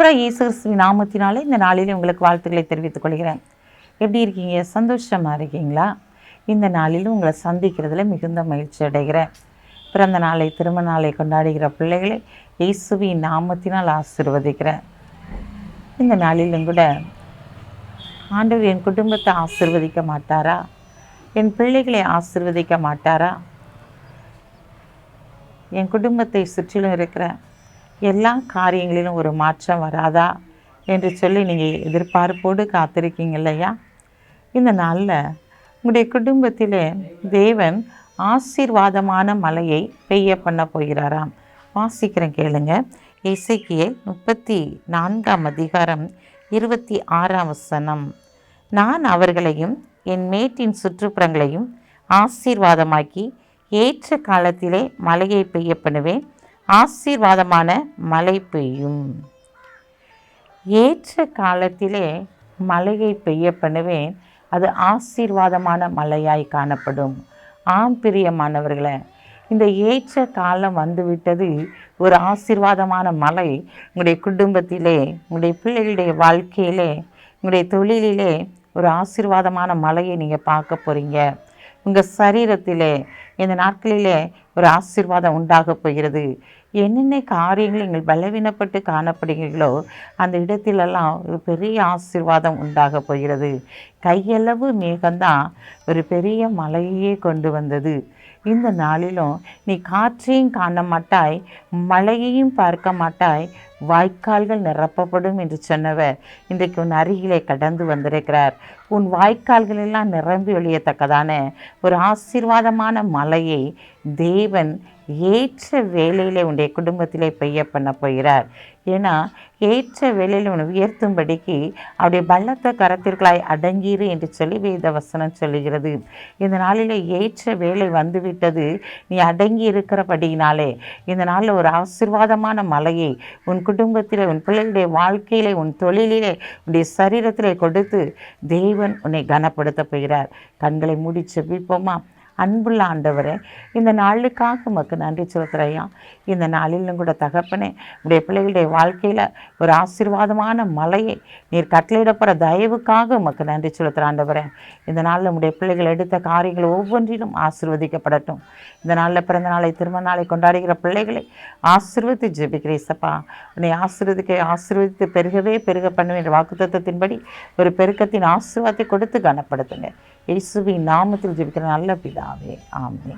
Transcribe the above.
ஆண்டவராக இயேசு நாமத்தினாலே இந்த நாளிலே உங்களுக்கு வாழ்த்துக்களை தெரிவித்துக் கொள்கிறேன். எப்படி இருக்கீங்க? சந்தோஷமாக இருக்கீங்களா? இந்த நாளில் உங்களை சந்திக்கிறதுல மிகுந்த மகிழ்ச்சி அடைகிறேன். பிறந்த நாளை திருமண நாளை கொண்டாடுகிற பிள்ளைகளை இயேசுவின் நாமத்தினால் ஆசிர்வதிக்கிறேன். இந்த நாளிலும் கூட ஆண்டவர் என் குடும்பத்தை ஆசிர்வதிக்க மாட்டாரா? என் பிள்ளைகளை ஆசிர்வதிக்க மாட்டாரா? என் குடும்பத்தை சுற்றிலும் இருக்கிற எல்லா காரியங்களிலும் ஒரு மாற்றம் வராதா என்று சொல்லி நீங்கள் எதிர்பார்ப்போடு காத்திருக்கீங்க இல்லையா? இந்த நாளில் உங்களுடைய குடும்பத்தில் தேவன் ஆசீர்வாதமான மலையை பெய்ய பண்ண போகிறாராம். வாசிக்கிறேன் கேளுங்க. இசைக்கியல் முப்பத்தி நான்காம் அதிகாரம் இருபத்தி ஆறாம் வசனம். நான் அவர்களையும் என் மேட்டின் சுற்றுப்புறங்களையும் ஆசீர்வாதமாக்கி ஏற்ற காலத்திலே மலையை பெய்ய பண்ணுவேன். ஆசீர்வாதமான மழை பெய்யும். ஏற்ற காலத்திலே மழையை பெய்ய பண்ணுவேன். அது ஆசீர்வாதமான மழையாய் காணப்படும். ஆம் பிரியமானவர்களை இந்த ஏற்ற காலம் வந்துவிட்டது. ஒரு ஆசீர்வாதமான மழை உங்களுடைய குடும்பத்திலே உங்களுடைய பிள்ளைகளுடைய வாழ்க்கையிலே உங்களுடைய தொழிலிலே ஒரு ஆசீர்வாதமான மழையை நீங்கள் பார்க்க போகிறீங்க உங்கள் சரீரத்திலே இந்த நாட்களிலே ஒரு ஆசீர்வாதம் உண்டாக போகிறது. என்னென்ன காரியங்கள் நீங்கள் பலவீனப்பட்டு காணப்படுகிறீர்களோ அந்த இடத்திலெல்லாம் ஒரு பெரிய ஆசீர்வாதம் உண்டாக போகிறது. கையளவு மேகம்தான் ஒரு பெரிய மலையே கொண்டு வந்தது. இந்த நாளிலும் நீ காற்றையும் காண மாட்டாய் மழையையும் பார்க்க மாட்டாய் வாய்க்கால்கள் நிரப்பப்படும் என்று சொன்னவர் இன்றைக்கு உன் அருகிலே கடந்து வந்திருக்கிறார். உன் வாய்க்கால்களெல்லாம் நிரம்பி ஒழியத்தக்கதான ஒரு ஆசீர்வாதமான மலையை தேவன் ஏற்ற வேலையில் உன்னுடைய குடும்பத்திலே பெய்ய பண்ண போகிறார். ஏன்னா ஏற்ற வேலையில் உன்னை உயர்த்தும்படிக்கு அவருடைய பள்ளத்த கரத்திற்களாய் அடங்கிரு என்று சொல்லி வேத வசனம் சொல்லுகிறது. இந்த நாளில் ஏற்ற வேலை வந்துவிட்டது. நீ அடங்கி இருக்கிறபடியினாலே இந்த நாளில் ஒரு ஆசீர்வாதமான மலையை உன் குடும்பத்தில் உன் பிள்ளைகளுடைய வாழ்க்கையிலே உன் தொழிலிலே உன்னுடைய சரீரத்திலே கொடுத்து தேவன் உன்னை கனப்படுத்த போகிறார். கண்களை மூடி செபிப்போமா? அன்புள்ள ஆண்டவரே இந்த நாளுக்காக உமக்கு நன்றி செலுத்துறையா இந்த நாளிலும் கூட தகப்பனே உடைய பிள்ளைகளுடைய வாழ்க்கையில் ஒரு ஆசீர்வாதமான மலையை நீர் கட்டளையிடப்படுற தயவுக்காக உமக்கு நன்றி செலுத்துகிற ஆண்டவரே. இந்த நாளில் உடைய பிள்ளைகள் எடுத்த காரியங்கள் ஒவ்வொன்றிலும் ஆசிர்வதிக்கப்படட்டும். இந்த நாளில் பிறந்த நாளை திருமண நாளை கொண்டாடுகிற பிள்ளைகளை ஆசிர்வதித்து ஜெபிக்கிறேசப்பா உன்னை ஆசிர்வதிக்க ஆசீர்வதித்து பெருகவே பெருக பண்ணுவேன் வாக்குத்தத்தின்படி ஒரு பெருக்கத்தின் ஆசீர்வாதத்தை கொடுத்து கனப்படுத்துங்க. இயேசுவின் நாமத்தில் ஜெபிக்கிற நல்ல பிதாவே ஆமே